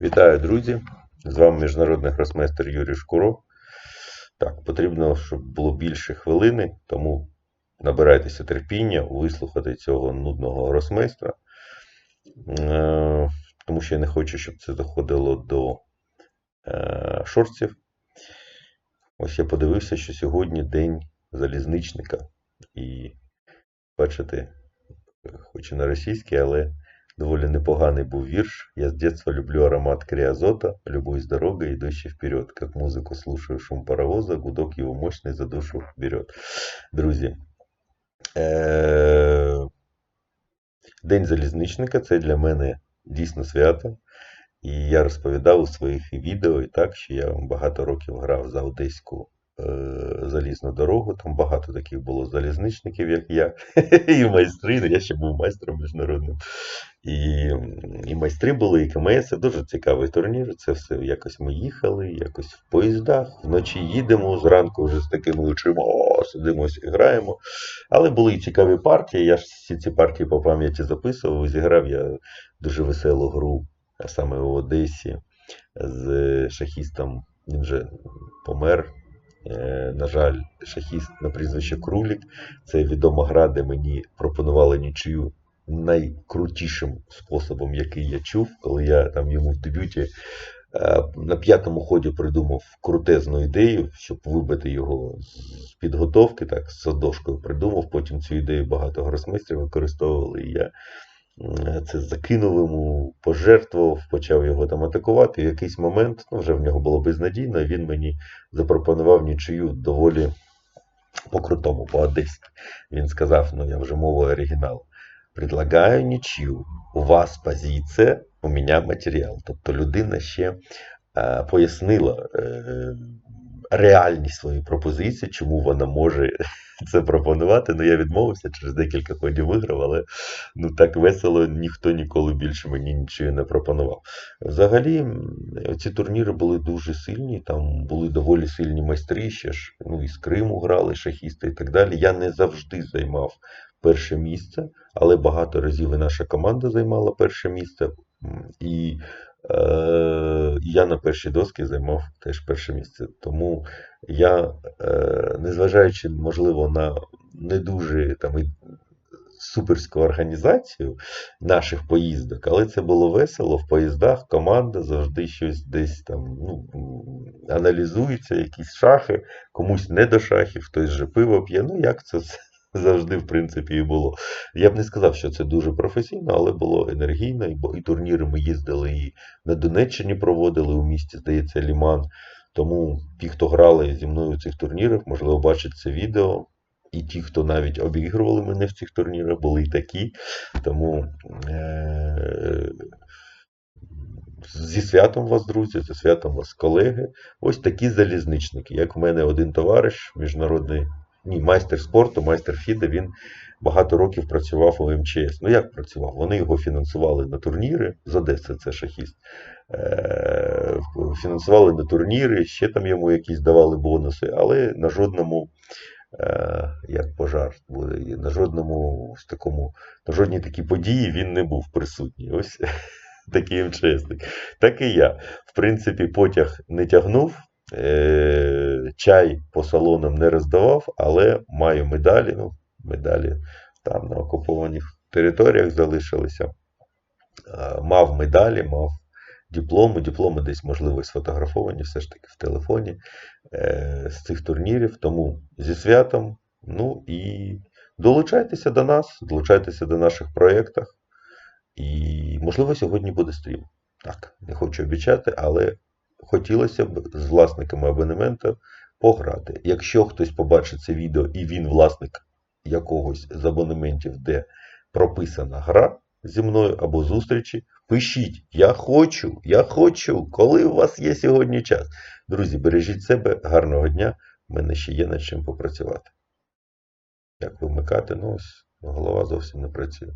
Вітаю, друзі! З вами міжнародний гросмейстер Юрій Шкуро. Так, потрібно, щоб було більше хвилини, тому набирайтеся терпіння, вислухати цього нудного гросмейстра. Е, Тому що я не хочу, щоб це доходило до е, шорців. Ось я подивився, що сьогодні день залізничника. І бачите, хоч і на російській, але доволі непоганий був вірш. Я с детства люблю аромат криозота, любуюсь дорогой, идущей вперед. Как музыку слушаю, шум паровоза, гудок его мощный за душу берет. Друзі, е- День залізничника це для мене дійсно свято. І я розповідав у своїх відео і так, що я багато років грав за Одеську е, залізну дорогу. Там багато таких було залізничників, як я, і майстри. Ну, я ще був майстром міжнародним. І, і майстри були, і КМС. Це дуже цікавий турнір. Це все якось ми їхали, якось в поїздах. Вночі їдемо, зранку вже з такими очима сидимося і граємо. Але були і цікаві партії. Я ж всі ці партії по пам'яті записував. Зіграв я дуже веселу гру, а саме в Одесі з шахістом. Він вже помер. Е, На жаль, шахіст на прізвище Крулік. Це відома гра, де мені пропонували нічию найкрутішим способом, який я чув, коли я там йому в дебюті е, на п'ятому ході придумав крутезну ідею, щоб вибити його з підготовки, так, з садошкою придумав. Потім цю ідею багато гросмейстрів використовували. І я це закинув йому, пожертвував, почав його там атакувати. І в якийсь момент, ну вже в нього було безнадійно, він мені запропонував нічию доволі по-крутому, по-одеськи. Він сказав: ну я вже мовою оригіналу. Предлагаю нічию. У вас позиція, у мене матеріал. Тобто людина ще е, пояснила е, реальність своєї пропозиції, чому вона може це пропонувати. Ну, я відмовився через декілька ходів виграв, але ну так весело ніхто ніколи більше мені нічого не пропонував. Взагалі, ці турніри були дуже сильні, там були доволі сильні майстри, ще ж ну, із Криму грали, шахісти і так далі. Я не завжди займав перше місце, але багато разів і наша команда займала перше місце. І я на першій доски займав теж перше місце. Тому я, е, незважаючи, можливо, на не дуже там суперську організацію наших поїздок, але це було весело. В поїздах команда завжди щось десь там ну, аналізується, якісь шахи, комусь не до шахів, хтось же пиво п'є. Ну, як це завжди, в принципі, і було. Я б не сказав, що це дуже професійно, але було енергійно, і, турніри ми їздили і на Донеччині проводили у місті, здається, Ліман. Тому ті, хто грали зі мною в цих турнірах, можливо, бачать це відео. І ті, хто навіть обігрували мене в цих турнірах, були і такі. Тому е- зі святом вас, друзі, зі святом вас, колеги. Ось такі залізничники. Як в мене один товариш, міжнародний ні, майстер спорту, майстер Фіде, він багато років працював у МЧС. Ну як працював? Вони його фінансували на турніри з Одеси, це шахіст. Е, Фінансували на турніри, ще там йому якісь давали бонуси, але на жодному, е, як пожар буде, на жодному ось такому, на жодній такій події він не був присутній. Ось такий МЧСник. Так і я. В принципі, потяг не тягнув. Е, чай по салонам не роздавав, але маю медалі. Ну, медалі там на окупованих територіях залишилися. Е, Мав медалі, мав дипломи. Дипломи десь, можливо, сфотографовані все ж таки в телефоні е, з цих турнірів. Тому зі святом. Ну і долучайтеся до нас, долучайтеся до наших проєктів. І, можливо, сьогодні буде стрім. Так, не хочу обіцяти, але хотілося б з власниками абонементу пограти. Якщо хтось побачить це відео і він власник якогось з абонементів, де прописана гра зі мною або зустрічі, пишіть: Я хочу, я хочу, коли у вас є сьогодні час. Друзі, бережіть себе, гарного дня. У мене ще є над чим попрацювати. Як вимикати? Ну ось голова зовсім не працює.